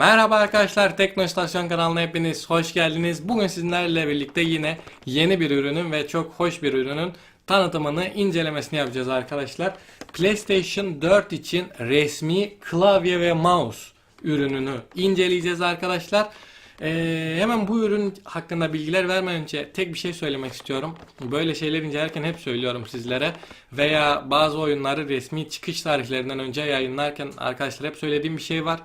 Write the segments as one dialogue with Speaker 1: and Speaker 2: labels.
Speaker 1: Merhaba arkadaşlar Teknostasyon kanalına hepiniz hoş geldiniz. Bugün sizlerle birlikte yine yeni bir ürünün ve çok hoş bir ürünün tanıtımını incelemesini yapacağız arkadaşlar. PlayStation 4 için resmi klavye ve mouse ürününü inceleyeceğiz arkadaşlar. Ee, hemen bu ürün hakkında bilgiler vermeden önce tek bir şey söylemek istiyorum. Böyle şeyler incelerken hep söylüyorum sizlere. Veya bazı oyunları resmi çıkış tarihlerinden önce yayınlarken arkadaşlar hep söylediğim bir şey var.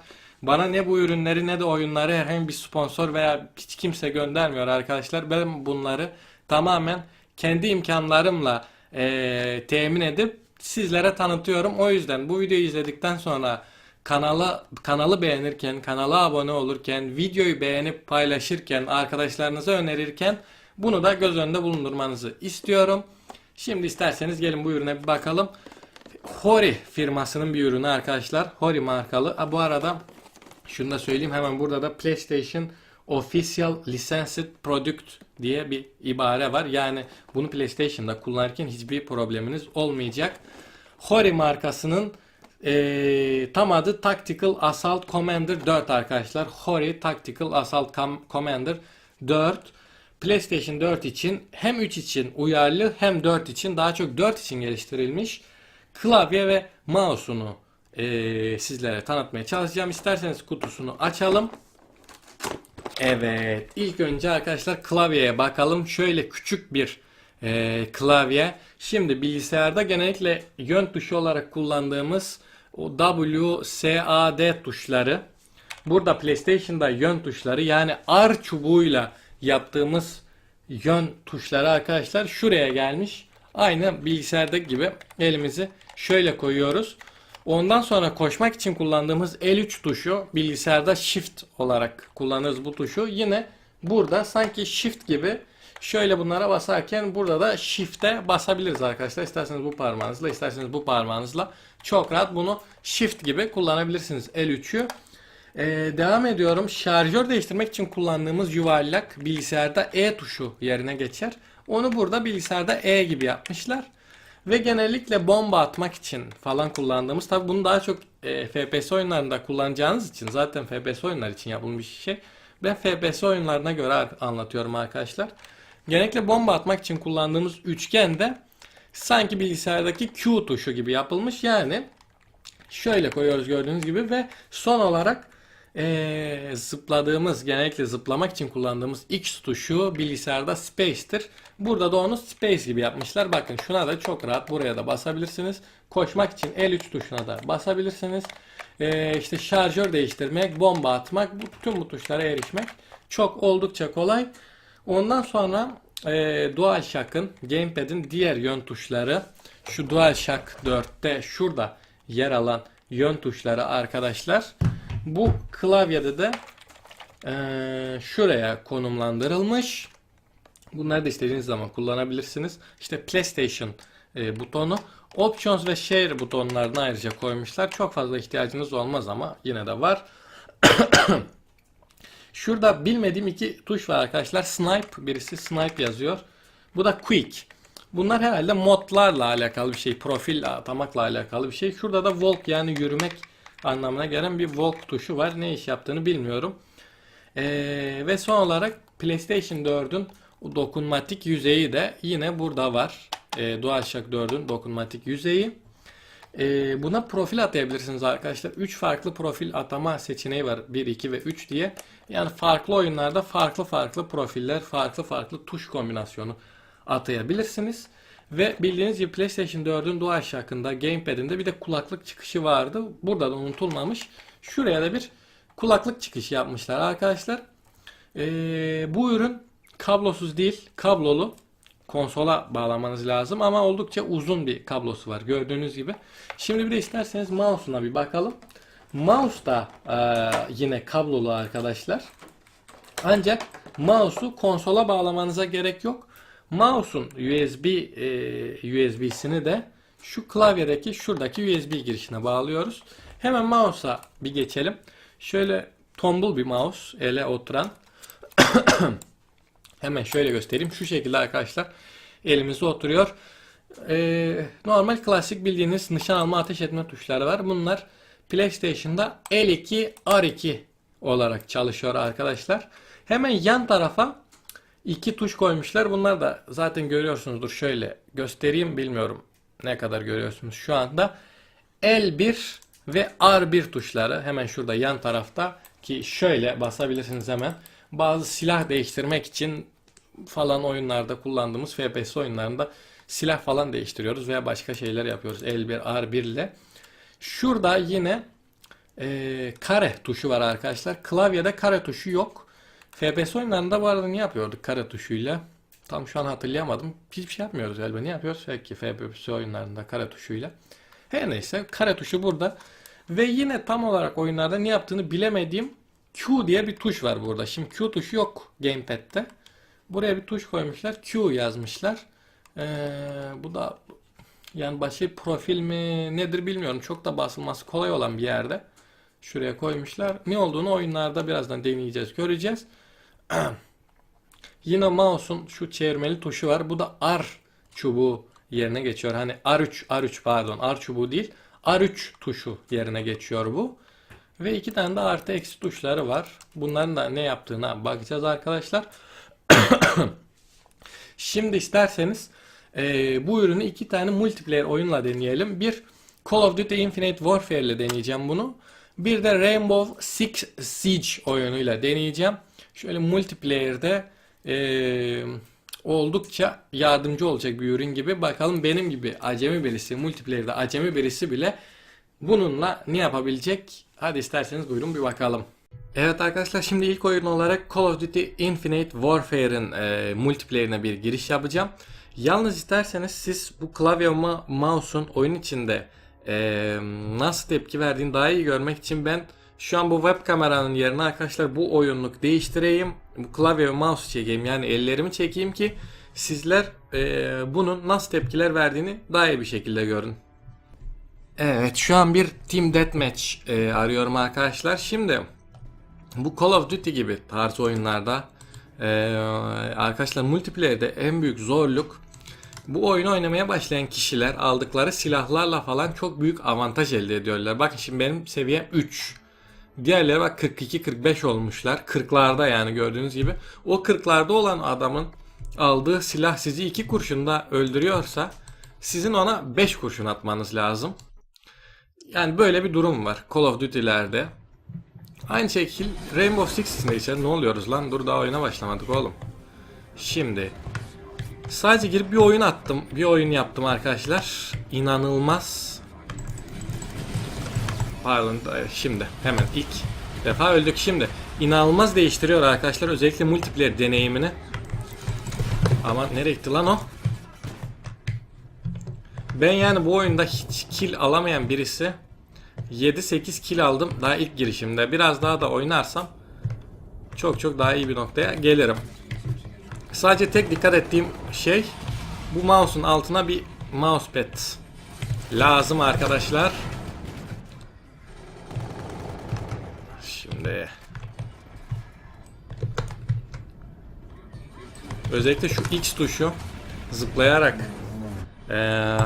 Speaker 1: Bana ne bu ürünleri ne de oyunları herhangi bir sponsor veya hiç kimse göndermiyor arkadaşlar. Ben bunları tamamen kendi imkanlarımla eee, temin edip sizlere tanıtıyorum. O yüzden bu videoyu izledikten sonra kanala kanalı beğenirken, kanala abone olurken, videoyu beğenip paylaşırken, arkadaşlarınıza önerirken bunu da göz önünde bulundurmanızı istiyorum. Şimdi isterseniz gelin bu ürüne bir bakalım. Hori firmasının bir ürünü arkadaşlar. Hori markalı. Bu arada şunu da söyleyeyim hemen burada da PlayStation Official Licensed Product diye bir ibare var. Yani bunu PlayStation'da kullanırken hiçbir probleminiz olmayacak. Hori markasının eee, tam adı Tactical Assault Commander 4 arkadaşlar. Hori Tactical Assault Com- Commander 4 PlayStation 4 için hem 3 için uyarlı hem 4 için daha çok 4 için geliştirilmiş klavye ve mouse'unu eee, sizlere tanıtmaya çalışacağım. İsterseniz kutusunu açalım. Evet. ilk önce arkadaşlar klavyeye bakalım. Şöyle küçük bir eee, klavye. Şimdi bilgisayarda genellikle yön tuşu olarak kullandığımız o W, S, A, D tuşları. Burada PlayStation'da yön tuşları yani R çubuğuyla yaptığımız yön tuşları arkadaşlar şuraya gelmiş. Aynı bilgisayardaki gibi elimizi şöyle koyuyoruz. Ondan sonra koşmak için kullandığımız L3 tuşu bilgisayarda Shift olarak kullanırız bu tuşu. Yine burada sanki Shift gibi şöyle bunlara basarken burada da Shift'e basabiliriz arkadaşlar. İsterseniz bu parmağınızla, isterseniz bu parmağınızla çok rahat bunu Shift gibi kullanabilirsiniz L3'ü. Ee, devam ediyorum. Şarjör değiştirmek için kullandığımız yuvarlak bilgisayarda E tuşu yerine geçer. Onu burada bilgisayarda E gibi yapmışlar. Ve genellikle bomba atmak için falan kullandığımız tabi bunu daha çok e, FPS oyunlarında kullanacağınız için zaten FPS oyunlar için yapılmış bir şey. Ben FPS oyunlarına göre anlatıyorum arkadaşlar. Genellikle bomba atmak için kullandığımız üçgen de sanki bilgisayardaki Q tuşu gibi yapılmış. Yani şöyle koyuyoruz gördüğünüz gibi ve son olarak eee, zıpladığımız genellikle zıplamak için kullandığımız X tuşu bilgisayarda Space'tir. Burada da onu Space gibi yapmışlar. Bakın şuna da çok rahat buraya da basabilirsiniz. Koşmak için L3 tuşuna da basabilirsiniz. Eee işte şarjör değiştirmek, bomba atmak, bu, tüm bu tuşlara erişmek çok oldukça kolay. Ondan sonra eee DualShock'ın, Gamepad'in diğer yön tuşları şu DualShock 4'te şurada yer alan yön tuşları arkadaşlar. Bu klavyede de eee, şuraya konumlandırılmış. Bunları da istediğiniz zaman kullanabilirsiniz. İşte PlayStation e, butonu. Options ve Share butonlarını ayrıca koymuşlar. Çok fazla ihtiyacınız olmaz ama yine de var. Şurada bilmediğim iki tuş var arkadaşlar. Snipe, birisi Snipe yazıyor. Bu da Quick. Bunlar herhalde modlarla alakalı bir şey. Profil atamakla alakalı bir şey. Şurada da Walk yani yürümek anlamına gelen bir Walk tuşu var. Ne iş yaptığını bilmiyorum. Ee, ve son olarak PlayStation 4'ün o dokunmatik yüzeyi de yine burada var. Ee, DualShock 4'ün dokunmatik yüzeyi. Ee, buna profil atayabilirsiniz arkadaşlar. 3 farklı profil atama seçeneği var. 1, 2 ve 3 diye. Yani farklı oyunlarda farklı farklı profiller, farklı farklı tuş kombinasyonu atayabilirsiniz. Ve bildiğiniz gibi PlayStation 4'ün DualShock'ında, Gamepad'inde bir de kulaklık çıkışı vardı. Burada da unutulmamış. Şuraya da bir kulaklık çıkışı yapmışlar arkadaşlar. Ee, bu ürün kablosuz değil, kablolu konsola bağlamanız lazım ama oldukça uzun bir kablosu var gördüğünüz gibi. Şimdi bir de isterseniz mouse'una bir bakalım. Mouse da eee, yine kablolu arkadaşlar. Ancak mouse'u konsola bağlamanıza gerek yok. Mouse'un USB eee, USB'sini de şu klavyedeki şuradaki USB girişine bağlıyoruz. Hemen mouse'a bir geçelim. Şöyle tombul bir mouse ele oturan. Hemen şöyle göstereyim. Şu şekilde arkadaşlar elimizde oturuyor. Ee, normal klasik bildiğiniz nişan alma ateş etme tuşları var. Bunlar PlayStation'da L2 R2 olarak çalışıyor arkadaşlar. Hemen yan tarafa iki tuş koymuşlar. Bunlar da zaten görüyorsunuzdur. Şöyle göstereyim bilmiyorum ne kadar görüyorsunuz şu anda. L1 ve R1 tuşları hemen şurada yan tarafta ki şöyle basabilirsiniz hemen. Bazı silah değiştirmek için falan oyunlarda kullandığımız FPS oyunlarında silah falan değiştiriyoruz veya başka şeyler yapıyoruz L1, R1 ile. Şurada yine e, kare tuşu var arkadaşlar. Klavyede kare tuşu yok. FPS oyunlarında bu arada ne yapıyorduk kare tuşuyla? Tam şu an hatırlayamadım. Hiçbir şey yapmıyoruz galiba. Ne yapıyoruz? Belki FPS oyunlarında kare tuşuyla. Her neyse kare tuşu burada. Ve yine tam olarak oyunlarda ne yaptığını bilemediğim Q diye bir tuş var burada. Şimdi Q tuşu yok gamepad'de. Buraya bir tuş koymuşlar. Q yazmışlar. Ee, bu da yani bir profil mi nedir bilmiyorum. Çok da basılması kolay olan bir yerde. Şuraya koymuşlar. Ne olduğunu oyunlarda birazdan deneyeceğiz, göreceğiz. Yine mouse'un şu çevirmeli tuşu var. Bu da R çubuğu yerine geçiyor. Hani R3, R3 pardon, R çubuğu değil. R3 tuşu yerine geçiyor bu. Ve iki tane de artı eksi tuşları var. Bunların da ne yaptığına bakacağız arkadaşlar. Şimdi isterseniz e, bu ürünü iki tane multiplayer oyunla deneyelim. Bir Call of Duty Infinite Warfare ile deneyeceğim bunu. Bir de Rainbow Six Siege oyunuyla deneyeceğim. Şöyle multiplayer'de e, oldukça yardımcı olacak bir ürün gibi. Bakalım benim gibi acemi birisi, multiplayer'de acemi birisi bile bununla ne yapabilecek? Hadi isterseniz buyurun bir bakalım. Evet arkadaşlar şimdi ilk oyun olarak Call of Duty Infinite Warfare'ın e, multiplayer'ine bir giriş yapacağım. Yalnız isterseniz siz bu klavye mouse'un oyun içinde e, nasıl tepki verdiğini daha iyi görmek için ben şu an bu web kameranın yerine arkadaşlar bu oyunluk değiştireyim. Bu klavye ve mouse çekeyim yani ellerimi çekeyim ki sizler e, bunun nasıl tepkiler verdiğini daha iyi bir şekilde görün. Evet şu an bir Team Deathmatch e, arıyorum arkadaşlar. Şimdi bu Call of Duty gibi tarz oyunlarda e, arkadaşlar multiplayer'de en büyük zorluk bu oyunu oynamaya başlayan kişiler aldıkları silahlarla falan çok büyük avantaj elde ediyorlar. Bakın şimdi benim seviyem 3. Diğerleri bak 42-45 olmuşlar. 40'larda yani gördüğünüz gibi. O 40'larda olan adamın aldığı silah sizi 2 kurşunda öldürüyorsa sizin ona 5 kurşun atmanız lazım. Yani böyle bir durum var Call of Duty'lerde. Aynı şekil Rainbow Six ise ne oluyoruz lan? Dur daha oyuna başlamadık oğlum. Şimdi sadece girip bir oyun attım. Bir oyun yaptım arkadaşlar. İnanılmaz. Pardon e, şimdi hemen ilk defa öldük şimdi. İnanılmaz değiştiriyor arkadaşlar özellikle multiplayer deneyimini. Ama nereye gitti lan o? Ben yani bu oyunda hiç kill alamayan birisi 7-8 kill aldım daha ilk girişimde. Biraz daha da oynarsam çok çok daha iyi bir noktaya gelirim. Sadece tek dikkat ettiğim şey bu mouse'un altına bir mousepad lazım arkadaşlar. Şimdi özellikle şu X tuşu zıplayarak eee,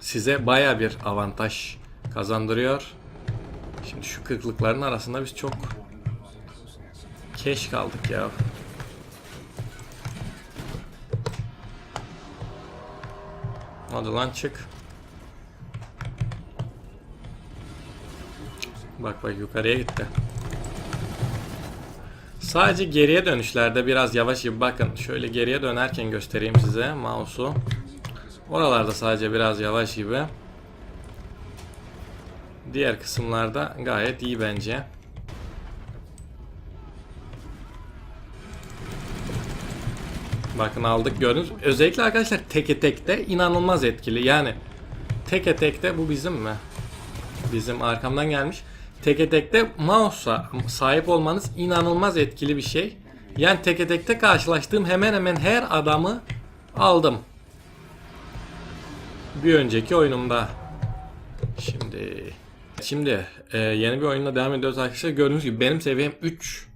Speaker 1: size baya bir avantaj kazandırıyor. Şimdi şu kırıklıkların arasında biz çok keş kaldık ya. Hadi lan çık. Bak bak yukarıya gitti. Sadece geriye dönüşlerde biraz yavaş gibi bakın. Şöyle geriye dönerken göstereyim size mouse'u. Oralarda sadece biraz yavaş gibi. Diğer kısımlarda gayet iyi bence. Bakın aldık gördünüz. Özellikle arkadaşlar teke tekte inanılmaz etkili. Yani teke tekte bu bizim mi? Bizim arkamdan gelmiş. Teke tekte mouse'a sahip olmanız inanılmaz etkili bir şey. Yani teke tekte karşılaştığım hemen hemen her adamı aldım. Bir önceki oyunumda. Şimdi Şimdi e, yeni bir oyunla devam ediyoruz arkadaşlar. Gördüğünüz gibi benim seviyem 3.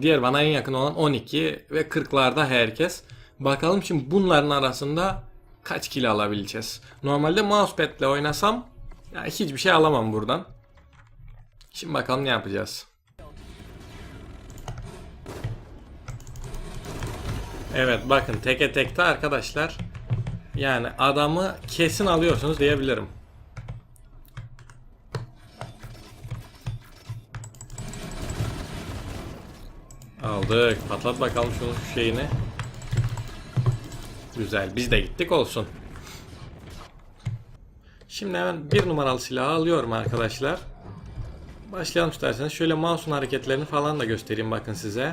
Speaker 1: Diğer bana en yakın olan 12 ve 40'larda herkes. Bakalım şimdi bunların arasında kaç kill alabileceğiz. Normalde mousepad ile oynasam ya hiçbir şey alamam buradan. Şimdi bakalım ne yapacağız. Evet bakın teke tekte arkadaşlar. Yani adamı kesin alıyorsunuz diyebilirim. Aldık. Patlat bakalım şunun şu şeyini. Güzel. Biz de gittik olsun. Şimdi hemen bir numaralı silahı alıyorum arkadaşlar. Başlayalım isterseniz. Şöyle mouse'un hareketlerini falan da göstereyim bakın size.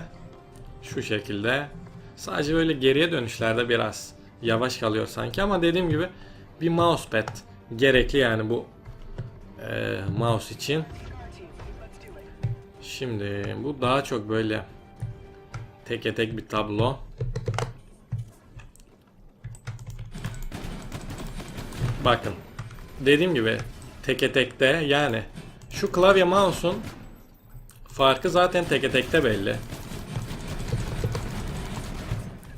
Speaker 1: Şu şekilde. Sadece böyle geriye dönüşlerde biraz yavaş kalıyor sanki ama dediğim gibi bir mousepad gerekli yani bu e, mouse için. Şimdi bu daha çok böyle teke tek bir tablo. Bakın. Dediğim gibi teke tekte yani şu klavye mouse'un farkı zaten teke tekte belli.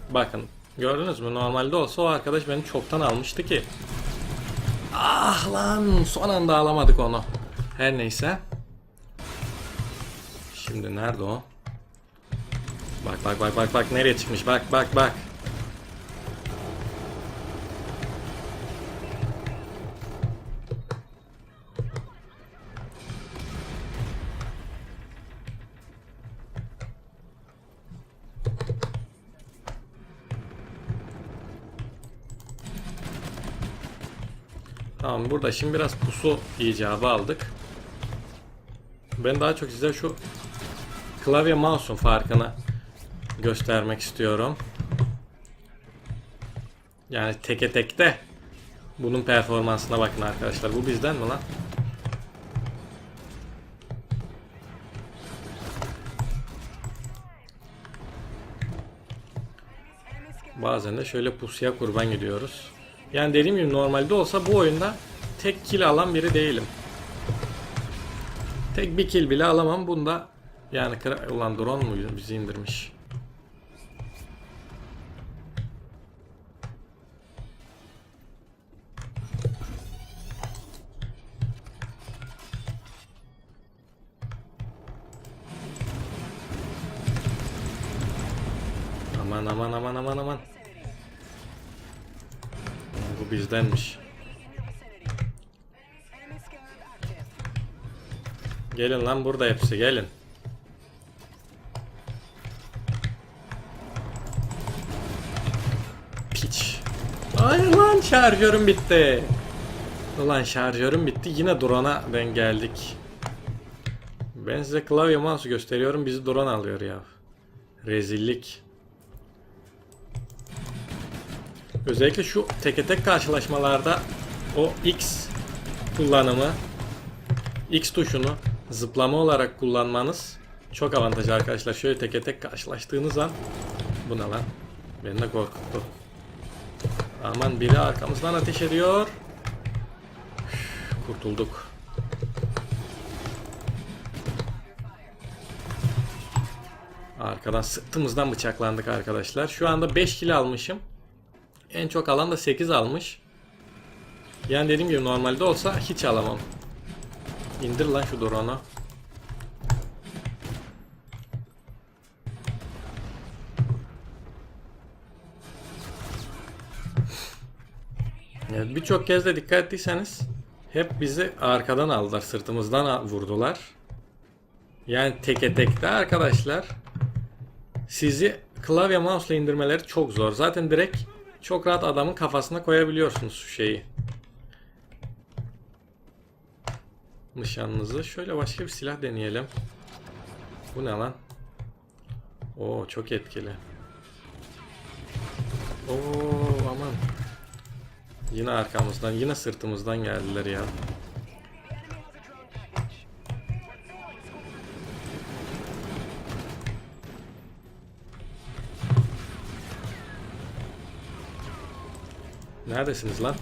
Speaker 1: Bakın gördünüz mü normalde olsa o arkadaş beni çoktan almıştı ki. Ah lan son anda alamadık onu. Her neyse. Şimdi nerede o? Bak bak bak bak bak nereye çıkmış bak bak bak. Tamam burada şimdi biraz pusu icabı aldık. Ben daha çok size şu klavye mouse'un farkını göstermek istiyorum. Yani teke tekte bunun performansına bakın arkadaşlar. Bu bizden mi lan? Bazen de şöyle pusuya kurban gidiyoruz. Yani dediğim gibi normalde olsa bu oyunda tek kill alan biri değilim. Tek bir kill bile alamam. Bunda yani. Ulan drone mu bizi indirmiş? Aman aman aman aman aman. Bizdenmiş. Gelin lan burada hepsi gelin. Piç. Ay lan şarjörüm bitti. Ulan şarjörüm bitti. Yine drone'a denk geldik. Ben size klavye mouse gösteriyorum. Bizi drone alıyor ya. Rezillik. Özellikle şu teke tek karşılaşmalarda o X kullanımı X tuşunu zıplama olarak kullanmanız çok avantajlı arkadaşlar. Şöyle teke tek karşılaştığınız an bu lan? Beni de korkuttu. Aman biri arkamızdan ateş ediyor. Kurtulduk. Arkadan sırtımızdan bıçaklandık arkadaşlar. Şu anda 5 kill almışım. En çok alan da 8 almış. Yani dediğim gibi normalde olsa hiç alamam. İndir lan şu drone'u. Evet, Birçok kez de dikkat ettiyseniz hep bizi arkadan aldılar, sırtımızdan vurdular. Yani teke tekte arkadaşlar sizi klavye mouse ile indirmeleri çok zor. Zaten direkt çok rahat adamın kafasına koyabiliyorsunuz şu şeyi. Nişanınızı. Şöyle başka bir silah deneyelim. Bu ne lan? Oo çok etkili. Oo aman. Yine arkamızdan, yine sırtımızdan geldiler ya. Neredesiniz lan?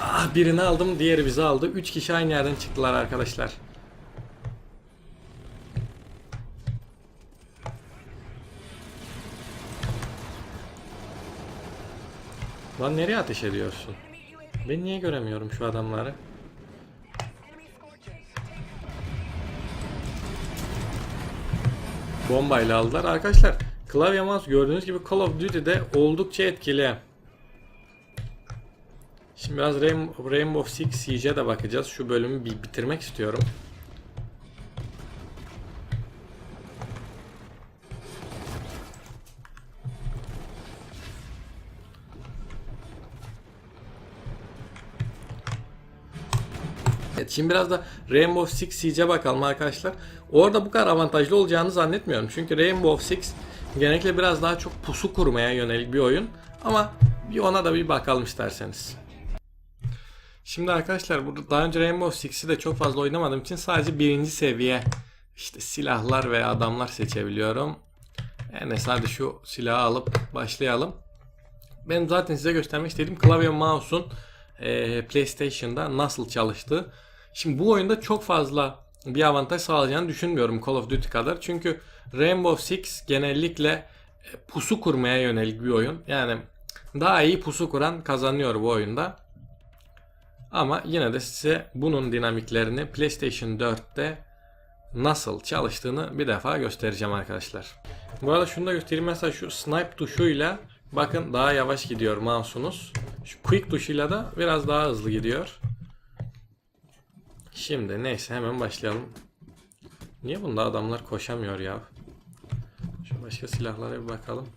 Speaker 1: Ah birini aldım, diğeri bizi aldı. 3 kişi aynı yerden çıktılar arkadaşlar. Lan nereye ateş ediyorsun? Ben niye göremiyorum şu adamları? Bombayla aldılar. Arkadaşlar Klavye mouse gördüğünüz gibi Call of Duty'de oldukça etkili. Şimdi biraz Rain- Rainbow Six Siege'e de bakacağız. Şu bölümü bir bitirmek istiyorum. Evet, şimdi biraz da Rainbow Six Siege'e bakalım arkadaşlar. Orada bu kadar avantajlı olacağını zannetmiyorum. Çünkü Rainbow Six genellikle biraz daha çok pusu kurmaya yönelik bir oyun. Ama bir ona da bir bakalım isterseniz. Şimdi arkadaşlar burada daha önce Rainbow Six'i de çok fazla oynamadığım için sadece birinci seviye işte silahlar ve adamlar seçebiliyorum. Yani sadece şu silahı alıp başlayalım. Ben zaten size göstermek istediğim klavye mouse'un e, PlayStation'da nasıl çalıştığı. Şimdi bu oyunda çok fazla bir avantaj sağlayacağını düşünmüyorum Call of Duty kadar. Çünkü Rainbow Six genellikle e, pusu kurmaya yönelik bir oyun. Yani daha iyi pusu kuran kazanıyor bu oyunda. Ama yine de size bunun dinamiklerini PlayStation 4'te nasıl çalıştığını bir defa göstereceğim arkadaşlar. Bu arada şunu da göstereyim. Mesela şu snipe tuşuyla bakın daha yavaş gidiyor mouse'unuz. Şu quick tuşuyla da biraz daha hızlı gidiyor. Şimdi neyse hemen başlayalım. Niye bunda adamlar koşamıyor ya? Başka silahlara bir bakalım.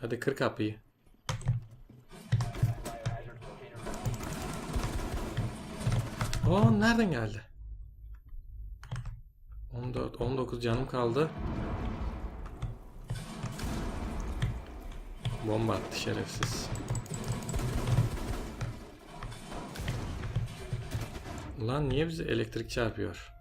Speaker 1: Hadi kır kapıyı. Oo nereden geldi? 14 19 canım kaldı. Bomba attı şerefsiz. Lan niye bizi elektrik çarpıyor?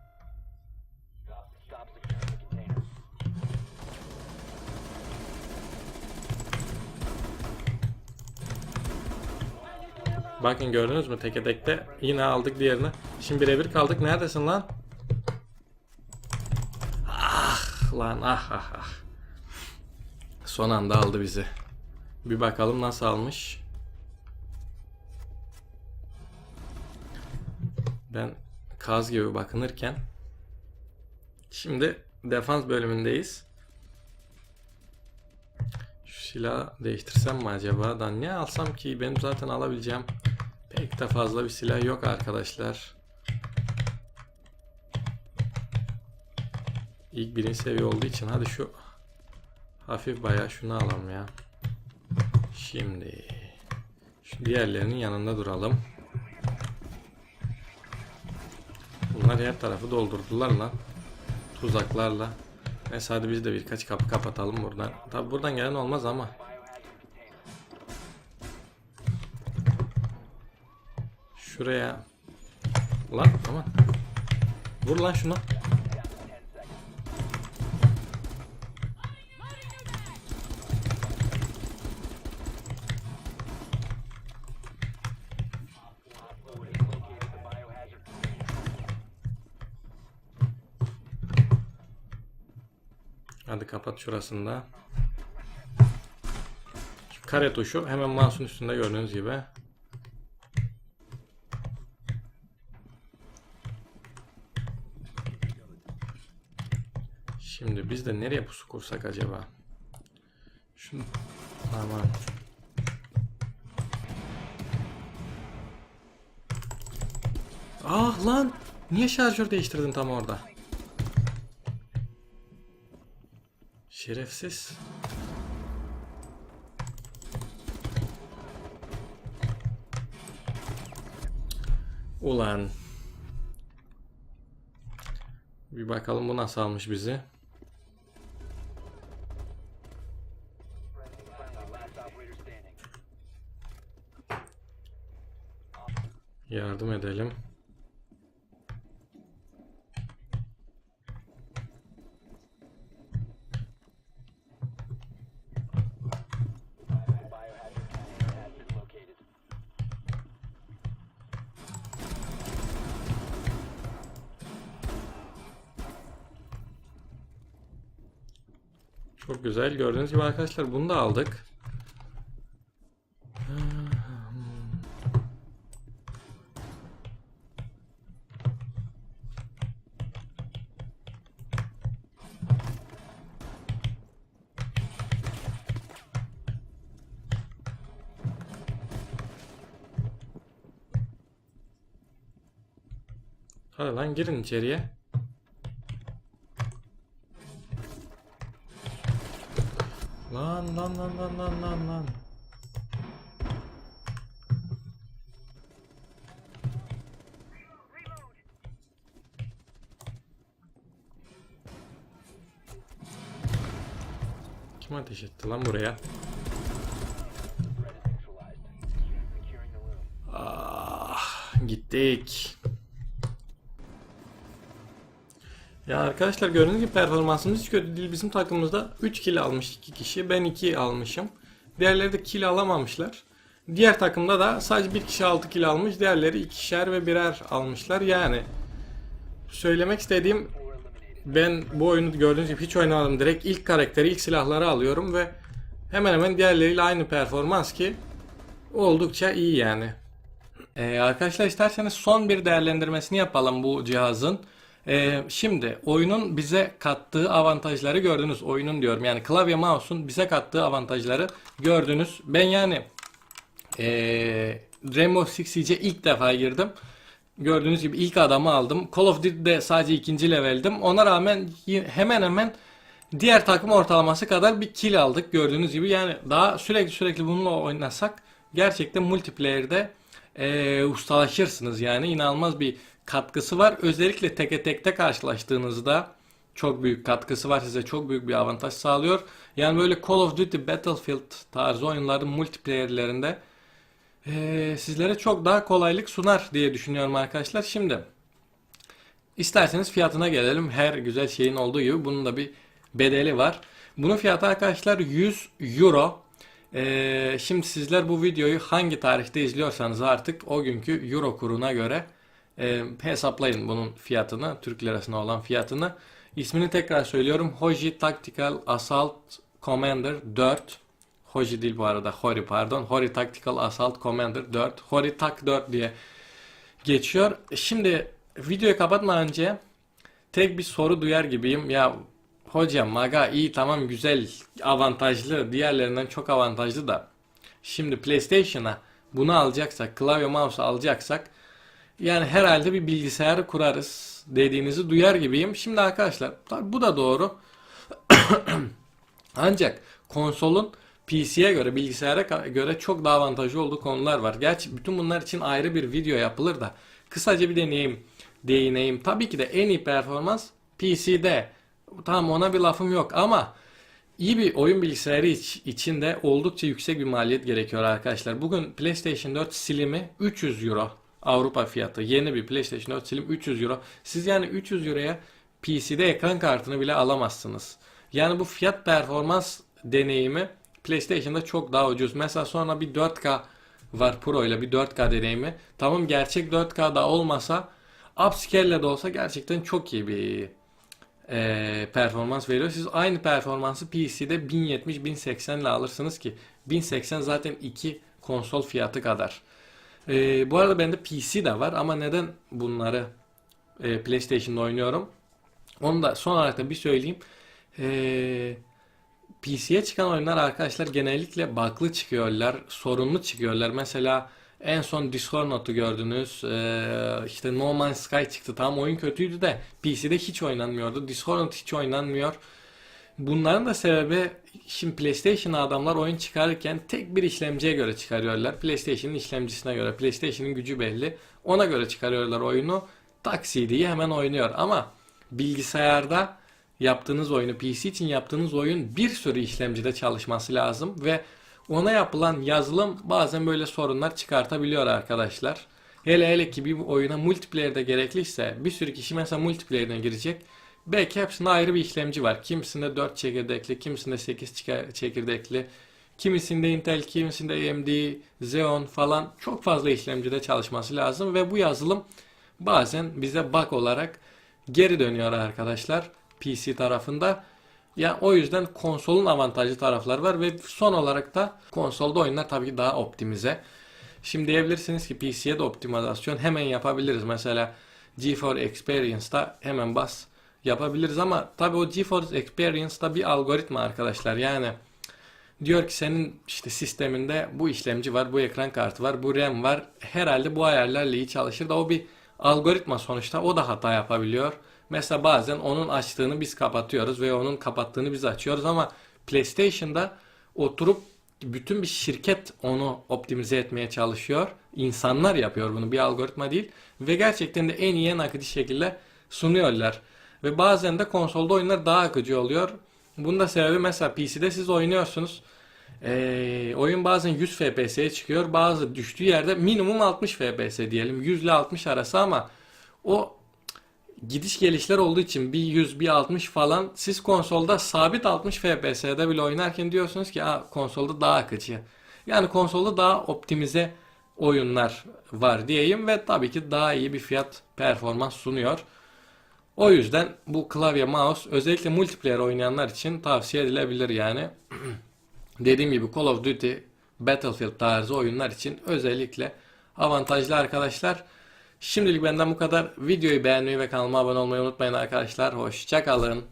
Speaker 1: Bakın gördünüz mü teke tekte yine aldık diğerini. Şimdi birebir kaldık. Neredesin lan? Ah lan ah ah ah. Son anda aldı bizi. Bir bakalım nasıl almış. Ben kaz gibi bakınırken şimdi defans bölümündeyiz. Şu silahı değiştirsem mi acaba? Da ne alsam ki benim zaten alabileceğim pek de fazla bir silah yok arkadaşlar. İlk birinci seviye olduğu için hadi şu hafif bayağı şunu alalım ya. Şimdi şu diğerlerinin yanında duralım. Bunlar her tarafı doldurdular lan. Tuzaklarla. Neyse hadi biz de birkaç kapı kapatalım buradan. Tabi buradan gelen olmaz ama. Şuraya. Lan aman. Vur lan şunu. Şurasında. Şu kare tuşu hemen mouse'un üstünde gördüğünüz gibi. Şimdi biz de nereye pusu kursak acaba? Şunu aman. Ah lan! Niye şarjör değiştirdin tam orada? Şerefsiz. Ulan. Bir bakalım bu nasıl almış bizi. Yardım edelim. Çok güzel. Gördüğünüz gibi arkadaşlar bunu da aldık. Hadi lan girin içeriye. Lan lan lan lan lan lan lan. Kim ateş etti lan buraya? Ah, gittik. Ya arkadaşlar gördüğünüz gibi performansımız hiç kötü değil. Bizim takımımızda 3 kill almış 2 kişi. Ben 2 almışım. Diğerleri de kill alamamışlar. Diğer takımda da sadece bir kişi 6 kill almış. Diğerleri ikişer ve birer almışlar. Yani söylemek istediğim ben bu oyunu gördüğünüz gibi hiç oynamadım. Direkt ilk karakteri, ilk silahları alıyorum ve hemen hemen diğerleriyle aynı performans ki oldukça iyi yani. Ee, arkadaşlar isterseniz son bir değerlendirmesini yapalım bu cihazın. Ee, şimdi oyunun bize kattığı avantajları gördünüz. Oyunun diyorum yani klavye mouse'un bize kattığı avantajları gördünüz. Ben yani ee, Rainbow Six Siege'e ilk defa girdim. Gördüğünüz gibi ilk adamı aldım. Call of Duty'de sadece ikinci leveldim. Ona rağmen hemen hemen diğer takım ortalaması kadar bir kill aldık. Gördüğünüz gibi yani daha sürekli sürekli bununla oynasak gerçekten multiplayer'de eee, ustalaşırsınız yani inanılmaz bir katkısı var. Özellikle teke tekte karşılaştığınızda çok büyük katkısı var size çok büyük bir avantaj sağlıyor. Yani böyle Call of Duty Battlefield tarzı oyunların multiplayer'lerinde eee, sizlere çok daha kolaylık sunar diye düşünüyorum arkadaşlar. Şimdi isterseniz fiyatına gelelim. Her güzel şeyin olduğu gibi bunun da bir bedeli var. Bunun fiyatı arkadaşlar 100 euro. Eee, şimdi sizler bu videoyu hangi tarihte izliyorsanız artık o günkü euro kuruna göre eee, hesaplayın bunun fiyatını, Türk lirasına olan fiyatını. İsmini tekrar söylüyorum. Hoji Tactical Assault Commander 4. Hoji değil bu arada. Hori pardon. Hori Tactical Assault Commander 4. Hori Tak 4 diye geçiyor. Şimdi videoyu kapatmadan önce tek bir soru duyar gibiyim. Ya hocam maga iyi tamam güzel avantajlı diğerlerinden çok avantajlı da şimdi PlayStation'a bunu alacaksak klavye mouse alacaksak yani herhalde bir bilgisayar kurarız dediğinizi duyar gibiyim. Şimdi arkadaşlar bu da doğru. Ancak konsolun PC'ye göre, bilgisayara göre çok daha avantajlı olduğu konular var. Gerçi bütün bunlar için ayrı bir video yapılır da kısaca bir deneyeyim, değineyim. Tabii ki de en iyi performans PC'de. Tamam ona bir lafım yok ama iyi bir oyun bilgisayarı iç, içinde oldukça yüksek bir maliyet gerekiyor arkadaşlar. Bugün PlayStation 4 Slim'i 300 Euro Avrupa fiyatı. Yeni bir PlayStation 4 Slim 300 Euro. Siz yani 300 Euro'ya PC'de ekran kartını bile alamazsınız. Yani bu fiyat performans deneyimi PlayStation'da çok daha ucuz. Mesela sonra bir 4K var Pro ile bir 4K deneyimi. Tamam gerçek 4K da olmasa upscale de olsa gerçekten çok iyi bir e, performans veriyor. Siz aynı performansı PC'de 1070-1080 ile alırsınız ki 1080 zaten iki konsol fiyatı kadar. E, bu arada bende PC de var ama neden bunları e, PlayStation'da oynuyorum? Onu da son olarak da bir söyleyeyim. E, PC'ye çıkan oyunlar arkadaşlar genellikle bug'lı çıkıyorlar, sorunlu çıkıyorlar. Mesela en son Dishonored'u gördünüz. Ee, işte No Man's Sky çıktı. Tam oyun kötüydü de PC'de hiç oynanmıyordu. Dishonored hiç oynanmıyor. Bunların da sebebi şimdi PlayStation'a adamlar oyun çıkarırken tek bir işlemciye göre çıkarıyorlar. PlayStation'ın işlemcisine göre. PlayStation'ın gücü belli. Ona göre çıkarıyorlar oyunu. Tak CD'yi hemen oynuyor. Ama bilgisayarda yaptığınız oyunu PC için yaptığınız oyun bir sürü işlemcide çalışması lazım ve ona yapılan yazılım bazen böyle sorunlar çıkartabiliyor arkadaşlar. Hele hele ki bir oyuna multiplayer'de gerekliyse bir sürü kişi mesela multiplayer'ine girecek. Belki hepsinde ayrı bir işlemci var. Kimisinde 4 çekirdekli, kimisinde 8 çıka- çekirdekli, kimisinde Intel, kimisinde AMD, Xeon falan çok fazla işlemcide çalışması lazım ve bu yazılım bazen bize bug olarak geri dönüyor arkadaşlar PC tarafında. Ya o yüzden konsolun avantajlı tarafları var ve son olarak da konsolda oyunlar tabii ki daha optimize. Şimdi diyebilirsiniz ki PC'ye de optimizasyon hemen yapabiliriz. Mesela GeForce Experience'da hemen bas yapabiliriz ama tabii o GeForce Experience'da bir algoritma arkadaşlar. Yani diyor ki senin işte sisteminde bu işlemci var, bu ekran kartı var, bu RAM var. Herhalde bu ayarlarla iyi çalışır da o bir algoritma sonuçta o da hata yapabiliyor. Mesela bazen onun açtığını biz kapatıyoruz ve onun kapattığını biz açıyoruz ama PlayStation'da oturup bütün bir şirket onu optimize etmeye çalışıyor. İnsanlar yapıyor bunu bir algoritma değil ve gerçekten de en iyi en akıcı şekilde sunuyorlar. Ve bazen de konsolda oyunlar daha akıcı oluyor. Bunun da sebebi mesela PC'de siz oynuyorsunuz. Ee, oyun bazen 100 FPS'ye çıkıyor. Bazı düştüğü yerde minimum 60 FPS diyelim. 100 ile 60 arası ama o gidiş gelişler olduğu için bir 100 bir 60 falan siz konsolda sabit 60 FPS'de bile oynarken diyorsunuz ki konsolda daha akıcı. Yani konsolda daha optimize oyunlar var diyeyim ve tabii ki daha iyi bir fiyat performans sunuyor. O yüzden bu klavye mouse özellikle multiplayer oynayanlar için tavsiye edilebilir yani. Dediğim gibi Call of Duty, Battlefield tarzı oyunlar için özellikle avantajlı arkadaşlar. Şimdilik benden bu kadar. Videoyu beğenmeyi ve kanalıma abone olmayı unutmayın arkadaşlar. Hoşçakalın.